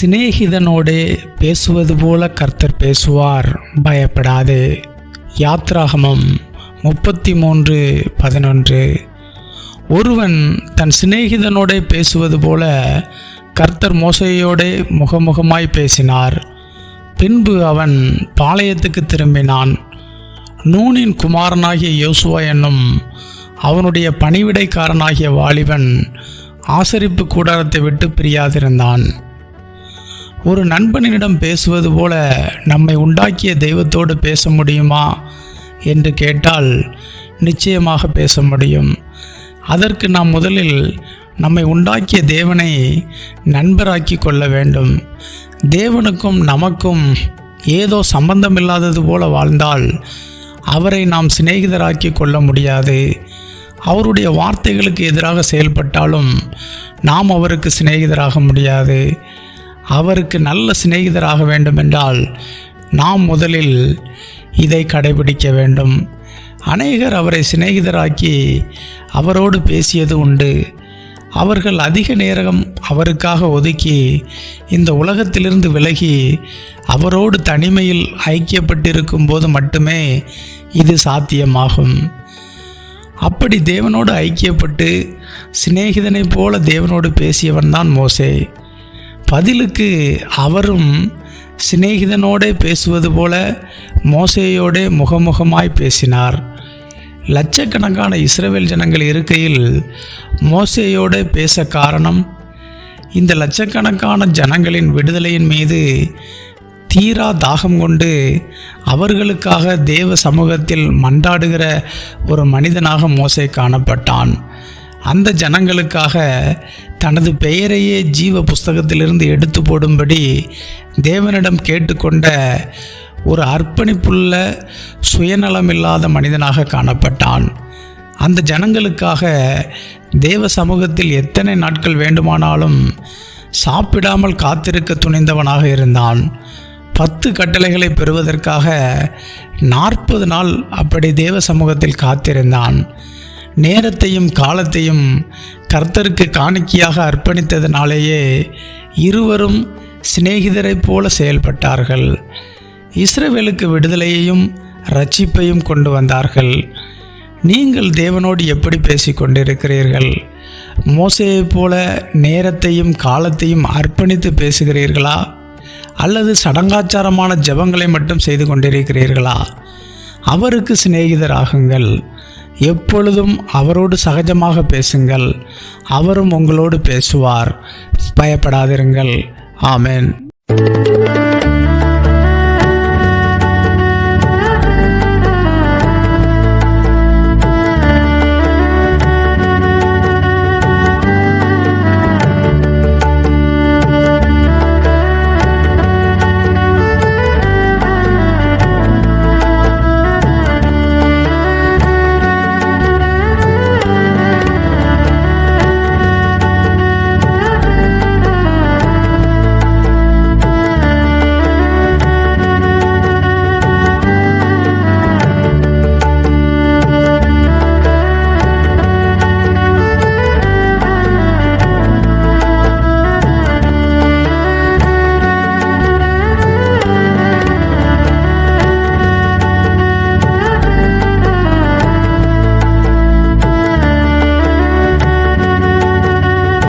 சிநேகிதனோடே பேசுவது போல கர்த்தர் பேசுவார். பயப்படாதே. யாத்ராகமம் முப்பத்தி மூன்று பதினொன்று. ஒருவன் தன் சிநேகிதனோடே பேசுவது போல கர்த்தர் மோசையோடே முகமுகமாய் பேசினார். பின்பு அவன் பாளையத்துக்கு திரும்பினான். நூனின் குமாரனாகிய யோசுவா என்னும் அவனுடைய பணிவிடைக்காரனாகிய வாலிபன் ஆசரிப்பு கூடாரத்தை விட்டு பிரியாதிருந்தான். ஒரு நண்பனிடம் பேசுவது போல நம்மை உண்டாக்கிய தெய்வத்தோடு பேச முடியுமா என்று கேட்டால் நிச்சயமாக பேச முடியும். அதற்கு நாம் முதலில் நம்மை உண்டாக்கிய தேவனை நண்பராக்கி கொள்ள வேண்டும். தேவனுக்கும் நமக்கும் ஏதோ சம்பந்தமில்லாதது போல வாழ்ந்தால் அவரை நாம் சிநேகிதராக்கி கொள்ள முடியாது. அவருடைய வார்த்தைகளுக்கு எதிராக செயல்பட்டாலும் நாம் அவருக்கு சிநேகிதராக முடியாது. அவருக்கு நல்ல சிநேகிதராக வேண்டுமென்றால் நாம் முதலில் இதை கடைபிடிக்க வேண்டும். அநேகர் அவரை சிநேகிதராக்கி அவரோடு பேசியது உண்டு. அவர்கள் அதிக நேரம் அவருக்காக ஒதுக்கி இந்த உலகத்திலிருந்து விலகி அவரோடு தனிமையில் ஐக்கியப்பட்டிருக்கும் போது மட்டுமே இது சாத்தியமாகும். அப்படி தேவனோடு ஐக்கியப்பட்டு சிநேகிதனைப் போல தேவனோடு பேசியவன்தான் மோசே. பதிலுக்கு அவரும் சிநேகிதனோடே பேசுவது போல மோசையோடே முகமுகமாய் பேசினார். லட்சக்கணக்கான இஸ்ரவேல் ஜனங்கள் இருக்கையில் மோசேயோட பேச காரணம் இந்த லட்சக்கணக்கான ஜனங்களின் விடுதலையின் மீது தீரா தாகம் கொண்டு அவர்களுக்காக தேவ சமூகத்தில் மன்றாடுகிற ஒரு மனிதனாக மோசை காணப்பட்டான். அந்த ஜனங்களுக்காக தனது பெயரையே ஜீவ புஸ்தகத்திலிருந்து எடுத்து போடும்படி தேவனிடம் கேட்டுக்கொண்ட ஒரு அர்ப்பணிப்புள்ள சுயநலமில்லாத மனிதனாக காணப்பட்டான். அந்த ஜனங்களுக்காக தேவ சமூகத்தில் எத்தனை நாட்கள் வேண்டுமானாலும் சாப்பிடாமல் காத்திருக்க துணிந்தவனாக இருந்தான். பத்து கட்டளைகளை பெறுவதற்காக நாற்பது நாள் அப்படி தேவ சமூகத்தில் காத்திருந்தான். நேரத்தையும் காலத்தையும் கர்த்தருக்கு காணிக்கையாக அர்ப்பணித்ததினாலேயே இருவரும் சிநேகிதரைப் போல செயல்பட்டார்கள். இஸ்ரவேலுக்கு விடுதலையையும் ரட்சிப்பையும் கொண்டு வந்தார்கள். நீங்கள் தேவனோடு எப்படி பேசிக்கொண்டிருக்கிறீர்கள் மோசையைப் போல நேரத்தையும் காலத்தையும் அர்ப்பணித்து பேசுகிறீர்களா? அல்லது சடங்காச்சாரமான ஜெபங்களை மட்டும் செய்து கொண்டிருக்கிறீர்களா? அவருக்கு சிநேகிதராகுங்கள். எப்பொழுதும் அவரோடு சகஜமாக பேசுங்கள். அவரும் உங்களோடு பேசுவார். பயப்படாதிருங்கள். ஆமேன்.